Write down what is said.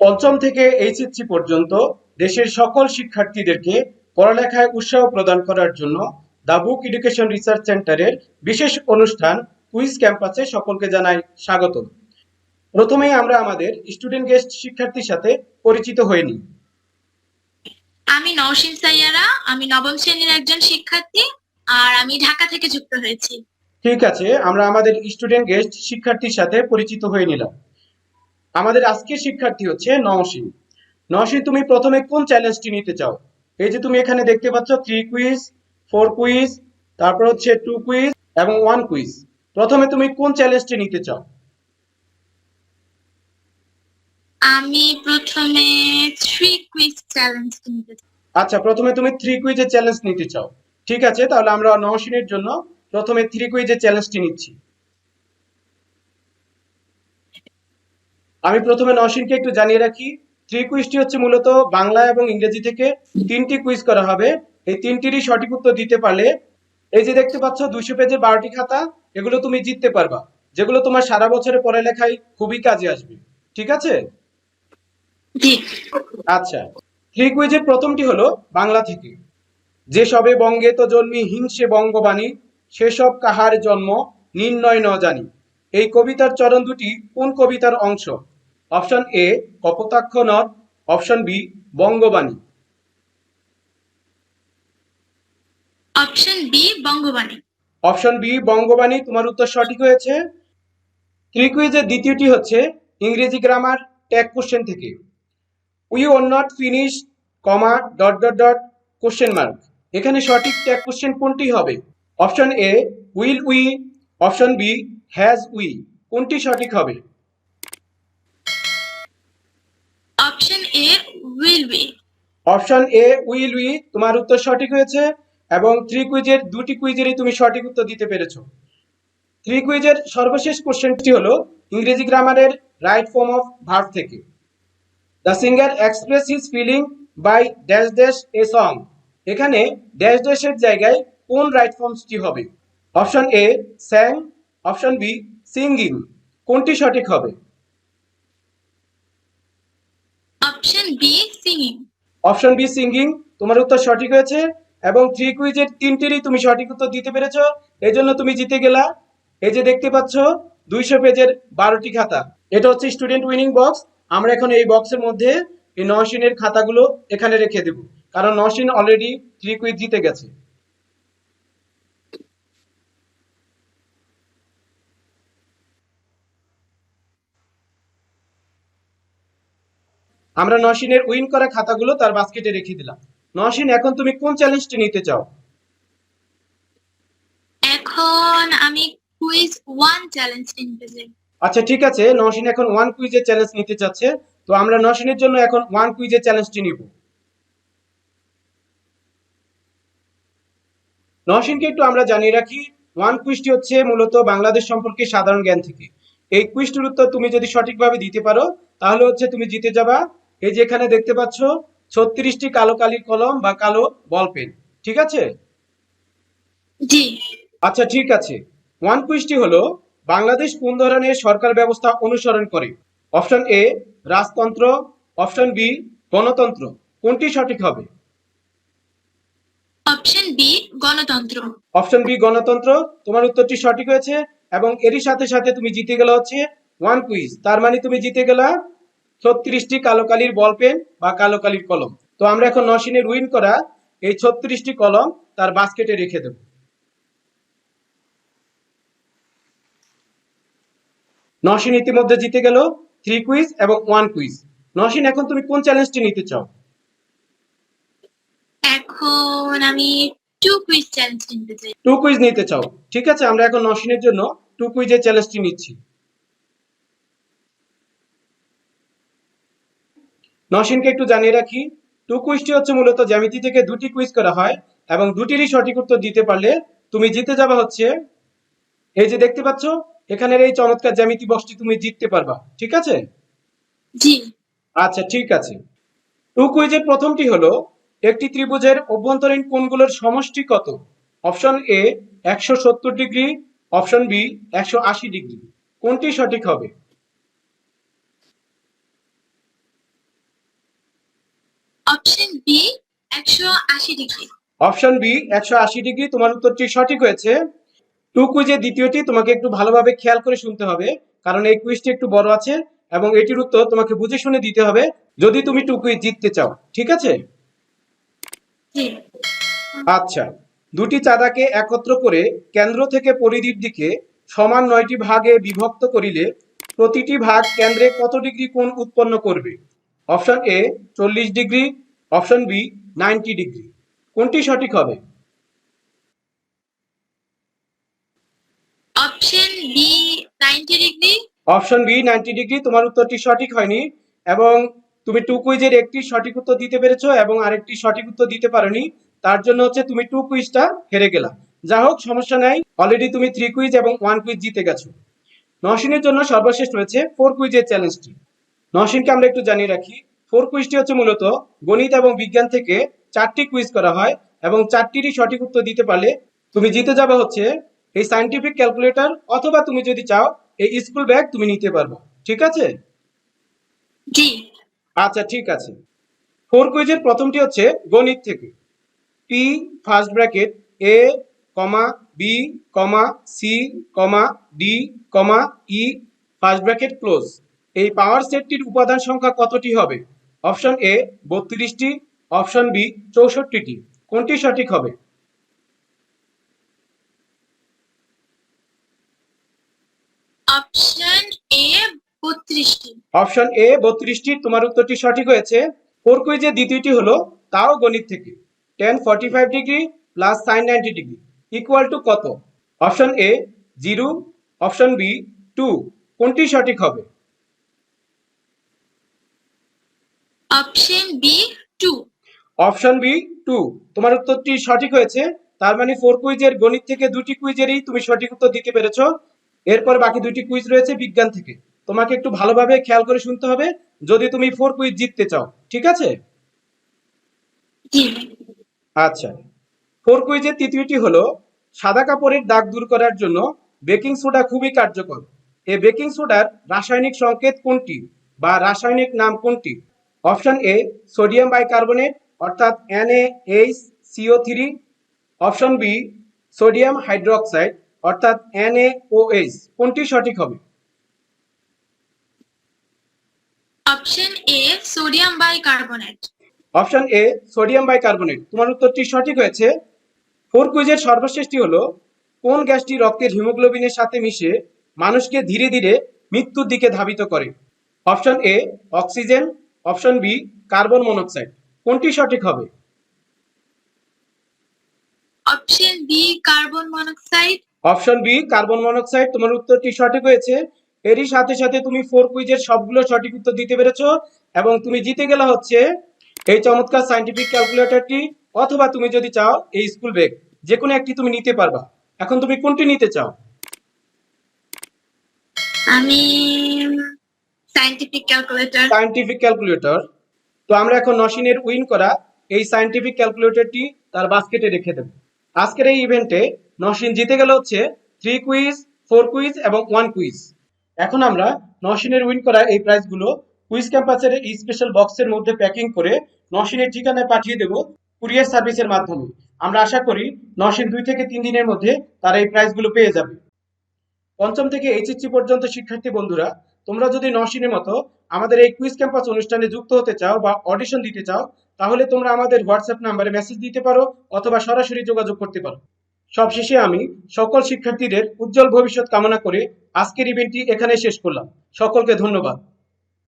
পঞ্চম থেকে এইচএসসি পর্যন্ত দেশের সকল শিক্ষার্থীদেরকে পড়ালেখায় উৎসাহ প্রদান করার জন্য দাবুক এডুকেশন রিসার্চ সেন্টারের বিশেষ অনুষ্ঠান কুইজ ক্যাম্পাসে সকলকে জানাই স্বাগত প্রথমেই আমরা আমাদের স্টুডেন্ট গেস্ট শিক্ষার্থীর সাথে পরিচিত হয়ে নিই। আমি নওশিন সাইয়ারা আমি নবম শ্রেণির একজন শিক্ষার্থী আর আমি ঢাকা থেকে যুক্ত হয়েছি। ঠিক আছে আমরা আমাদের স্টুডেন্ট গেস্ট শিক্ষার্থীর সাথে পরিচিত হয়ে নিলাম। আমাদের আজকের শিক্ষার্থী হচ্ছে নওশিন নওশিন তুমি প্রথমে কোন চ্যালেঞ্জটি নিতে চাও? এই যে তুমি এখানে দেখতে পাচ্ছ থ্রি কুইজ ফোর কুইজ তারপর হচ্ছে টু কুইজ এবং ওয়ান কুইজ প্রথমে তুমি কোন চ্যালেঞ্জটি নিতে চাও? আমি প্রথমে থ্রি কুইজ চ্যালেঞ্জ নিতে। আচ্ছা প্রথমে তুমি থ্রি কুইজের চ্যালেঞ্জ নিতে চাও। ঠিক আছে তাহলে আমরা নওশিনের জন্য প্রথমে থ্রি কুইজের চ্যালেঞ্জটি নিচ্ছি। আমি প্রথমে নওশিনকে একটু জানিয়ে রাখি থ্রি কুইজটি হচ্ছে মূলত বাংলা এবং ইংরেজি থেকে তিনটি কুইজ করা হবে। এই তিনটিরই সঠিক উত্তর দিতে পারলে এই যে দেখতে পাচ্ছ দুইশো পেজের বারোটি খাতা এগুলো তুমি জিততে পারবা। যেগুলো তোমার সারা বছরের পড়ালেখায় খুবই কাজে আসবে। ঠিক আছে? আচ্ছা থ্রি কুইজের প্রথমটি হলো বাংলা থেকে। যে সবে বঙ্গে তো জন্মি হিংসে বঙ্গবাণী সেসব কাহার জন্ম নির্ণয় ন জানি। এই কবিতার চরণ দুটি কোন কবিতার অংশ? অপশন এ কপোতাক্ষ নদ। Option B Bangabani. Option B Bangabani. Option B Bangabani. তোমার উত্তর সঠিক হয়েছে। থ্রি কুইজের দ্বিতীয়টি হচ্ছে ইংরেজি গ্রামার ট্যাগ কোশ্চেন থেকে। We are not finish comma dot dot dot question mark এখানে সঠিক ট্যাগ কোশ্চেন কোনটি হবে? Option A will we option B has we কোনটি সঠিক হবে? Option A will be. Option A will we তোমার উত্তর সঠিক হয়েছে এবং থ্রি কুইজের দুটি কুইজেরই তুমি সঠিক উত্তর দিতে পেরেছ। থ্রি কুইজের সর্বশেষ কোশ্চেনটি হলো ইংরেজি গ্রামারের রাইট ফর্ম অফ ভার্ব থেকে। The singer express his feeling by dash dash a song. এখানে ড্যাশ ড্যাশের জায়গায় কোন রাইট ফর্মসটি হবে? Option A sang option B singing কোনটি সঠিক হবে? Option B singing option B singing তোমার উত্তর সঠিক হয়েছে এবং থ্রি কুইজের তিনটিরই তুমি সঠিক উত্তর দিতে পেরেছ। এই জন্য তুমি জিতে গেলা। এই যে দেখতে পাচ্ছ দুইশো পেজের বারোটি খাতা। এটা হচ্ছে স্টুডেন্ট উইনিং বক্স আমরা এখন এই বক্সের মধ্যে এই নশিনের খাতাগুলো এখানে রেখে দেব। কারণ নশিন অলরেডি থ্রি কুইজ জিতে গেছে। আমরা নশিনের উইন করা খাতাগুলো তার বাস্কেটে রেখে দিলাম। নশিন এখন তুমি কোন চ্যালেঞ্জটি নিতে চাও? এখন আমি কুইজ ওয়ান চ্যালেঞ্জ নিতে চাই। আচ্ছা ঠিক আছে। নশিন এখন ওয়ান কুইজের চ্যালেঞ্জ নিতে চাচ্ছে। তো আমরা নশিনের জন্য এখন ওয়ান কুইজের চ্যালেঞ্জটি নিব। নশিনকে একটু আমরা জানিয়ে রাখি ওয়ান কুইজটি হচ্ছে মূলত বাংলাদেশ সম্পর্কে সাধারণ জ্ঞান থেকে। এই কুইজটির উত্তর তুমি যদি সঠিকভাবে দিতে পারো তাহলে হচ্ছে তুমি জিতে যাবা। এই যে এখানে দেখতে পাচ্ছ ছত্রিশটি কালো কালির কলম বা কালো বল পেন। ঠিক আছে? জি। আচ্ছা ঠিক আছে। ওয়ান কুইজটি হলো বাংলাদেশ কোন ধরনের সরকার ব্যবস্থা অনুসরণ করে? অপশন এ রাজতন্ত্র। অপশন বি গণতন্ত্র। কোনটি সঠিক হবে? অপশন বি গণতন্ত্র। অপশন বি গণতন্ত্র। তোমার উত্তরটি সঠিক হয়েছে এবং এরই সাথে সাথে তুমি জিতে গেলে হচ্ছে ওয়ান কুইজ তার মানে তুমি জিতে গেলা ছত্রিশটি কালো কালির বল পেন বা কালো কালির কলম। তো আমরা এখন নশিনের উইন করা এই ছত্রিশটি কলম তার বাস্কেটে রেখে দেব। নশিন ইতিমধ্যে জিতে গেল থ্রি কুইজ এবং ওয়ান কুইজ নশিন এখন তুমি কোন চ্যালেঞ্জটি নিতে চাও? এখন আমি টু কুইজ চ্যালেঞ্জ নিতে চাই। টু কুইজ নিতে চাও। ঠিক আছে আমরা এখন নশিনের জন্য টু কুইজের চ্যালেঞ্জটি নিচ্ছি। নশিনকে একটু জানিয়ে রাখি টু কুইজটি হচ্ছে মূলত জ্যামিতি থেকে দুটি কুইজ করা হয় এবং দুটিরই সঠিক উত্তর দিতে পারলে তুমি জিতে যাবা হচ্ছে এই যে দেখতে পাচ্ছ এখানের এই চমৎকার জ্যামিতি বক্সটি তুমি জিততে পারবা ঠিক আছে? জি। আচ্ছা ঠিক আছে। টু কুইজের প্রথমটি হলো একটি ত্রিভুজের অভ্যন্তরীণ কোণগুলোর সমষ্টি কত? অপশন এ একশো সত্তর ডিগ্রি অপশন বি একশো আশি ডিগ্রি। কোনটি সঠিক হবে? অপশন বি একশো আশি ডিগ্রি অপশন বি একশো আশি ডিগ্রি তোমার উত্তরটি সঠিক হয়েছে। টু কুইজের দ্বিতীয়টি তোমাকে একটু ভালোভাবে খেয়াল করে শুনতে হবে কারণ এই কুইজটি একটু বড় আছে এবং এটির উত্তর তোমাকে বুঝে শুনে দিতে হবে যদি তুমি টু কুইজ জিততে চাও ঠিক আছে? আচ্ছা দুটি চাঁদাকে একত্র করে কেন্দ্র থেকে পরিধির দিকে সমান নয়টি ভাগে বিভক্ত করিলে প্রতিটি ভাগ কেন্দ্রে কত ডিগ্রি কোণ উৎপন্ন করবে? অপশন এ চল্লিশ degree option B ninety degree. কোনটি সঠিক হবে? Option B ninety degree. Option B ninety degree তোমার উত্তরটি সঠিক হয়নি এবং তুমি টু কুইজের একটি সঠিক উত্তর দিতে পেরেছ এবং আরেকটি সঠিক উত্তর দিতে পারোনি তার জন্য হচ্ছে তুমি টু কুইজটা হেরে গেলা। যা হোক সমস্যা নাই অলরেডি তুমি থ্রি কুইজ এবং ওয়ান কুইজ জিতে গেছো। নসিনের জন্য সর্বশেষ রয়েছে ফোর কুইজের চ্যালেঞ্জটি নসিনকে আমরা একটু জানিয়ে রাখি ফোর কুইজটি হচ্ছে মূলত গণিত এবং বিজ্ঞান থেকে চারটি কুইজ করা হয় এবং চারটিরই সঠিক উত্তর দিতে পারলে তুমি জিতে যাবে হচ্ছে এই সাইন্টিফিক ক্যালকুলেটর অথবা তুমি যদি চাও এই স্কুল ব্যাগ তুমি নিতে পারবে। ঠিক আছে? জি। আচ্ছা ঠিক আছে। ফোর কুইজের প্রথমটি হচ্ছে গণিত থেকে। P first bracket A comma B comma C comma D comma E first bracket close এই পাওয়ার সেটটির উপাদান সংখ্যা কতটি হবে? অপশন এ বত্রিশটি। অপশন বি চৌষট্টিটি। কোনটি সঠিক হবে? অপশন এ বত্রিশটি। অপশন এ বত্রিশটি। তোমার উত্তরটি সঠিক হয়েছে। ফোর দ্বিতীয়টি হলো তাও গণিত থেকে। Tan forty five degree plus sine ninety degree equal to কত? Option A zero option B two কোনটি সঠিক হবে? Option B two option B two তোমার উত্তরটি সঠিক হয়েছে। তার মানে ফোর কুইজের গণিত থেকে দুটি কুইজেরই তুমি সঠিক উত্তর দিতে পেরেছ। এরপর বাকি দুটি কুইজ রয়েছে বিজ্ঞান থেকে। তোমাকে একটু ভালোভাবে খেয়াল করে শুনতে হবে যদি তুমি ফোর কুইজ জিততে চাও। ঠিক আছে? আচ্ছা। ফোর কুইজের তৃতীয়টি হলো সাদা কাপড়ের দাগ দূর করার জন্য বেকিং সোডা খুবই কার্যকর। এই বেকিং সোডার রাসায়নিক সংকেত কোনটি? বা রাসায়নিক নাম কোনটি? অপশন এ সোডিয়াম বাইকার্বনেট অর্থাৎ NaH CO three option B sodium hydroxide অর্থাৎ NaOH কোনটি সঠিক হবে? Option A sodium bicarbonate. Option A sodium bicarbonate তোমার উত্তরটি সঠিক হয়েছে। ফোর কুইজের সর্বশেষটি হলো কোন গ্যাসটি রক্তের হিমোগ্লোবিনের সাথে মিশে মানুষকে ধীরে ধীরে মৃত্যুর দিকে ধাবিত করে? Option A oxygen option B carbon monoxide. কোনটি সঠিক হবে? Option B carbon monoxide. Option B carbon monoxide. তোমার উত্তরটি সঠিক হয়েছে। এরই সাথে সাথে তুমি ফোর কুইজের সবগুলো সঠিক উত্তর দিতে পেরেছ এবং তুমি জিতে গেলে হচ্ছে এই চমৎকার সাইন্টিফিক ক্যালকুলেটরটি অথবা তুমি যদি চাও এই স্কুল ব্যাগ যে কোনো একটি তুমি নিতে পারবা। এখন তুমি কোনটি নিতে চাও? আমি সাইন্টিফিক ক্যালকুলেটর সাইন্টিফিক ক্যালকুলেটর তো আমরা এখন নসিনের উইন করা এই সাইন্টিফিক ক্যালকুলেটরটি তার বাস্কেটে রেখে দেব। আজকের এই ইভেন্টে নসিন জিতে গেল হচ্ছে থ্রি কুইজ ফোর কুইজ এবং ওয়ান কুইজ এখন আমরা নসিনের উইন করা এই প্রাইজগুলো কুইজ ক্যাম্পাসের এই স্পেশাল বক্সের মধ্যে প্যাকিং করে নসিনের ঠিকানায় পাঠিয়ে দেব কুরিয়ার সার্ভিসের মাধ্যমে। আমরা আশা করি নসিন দুই থেকে তিন দিনের মধ্যে তারা এই প্রাইজগুলো পেয়ে যাবে। পঞ্চম থেকে এইচএসসি পর্যন্ত শিক্ষার্থী বন্ধুরা তোমরা যদি নসিনের মতো আমাদের এই কুইজ ক্যাম্পাস অনুষ্ঠানে যুক্ত হতে চাও বা অডিশন দিতে চাও, তাহলে তোমরা আমাদের হোয়াটসঅ্যাপ নাম্বারে মেসেজ দিতে পারো অথবা সরাসরি যোগাযোগ করতে পারো। সবশেষে আমি সকল শিক্ষার্থীদের উজ্জ্বল ভবিষ্যৎ কামনা করে আজকের ইভেন্টটি এখানে শেষ করলাম। সকলকে ধন্যবাদ।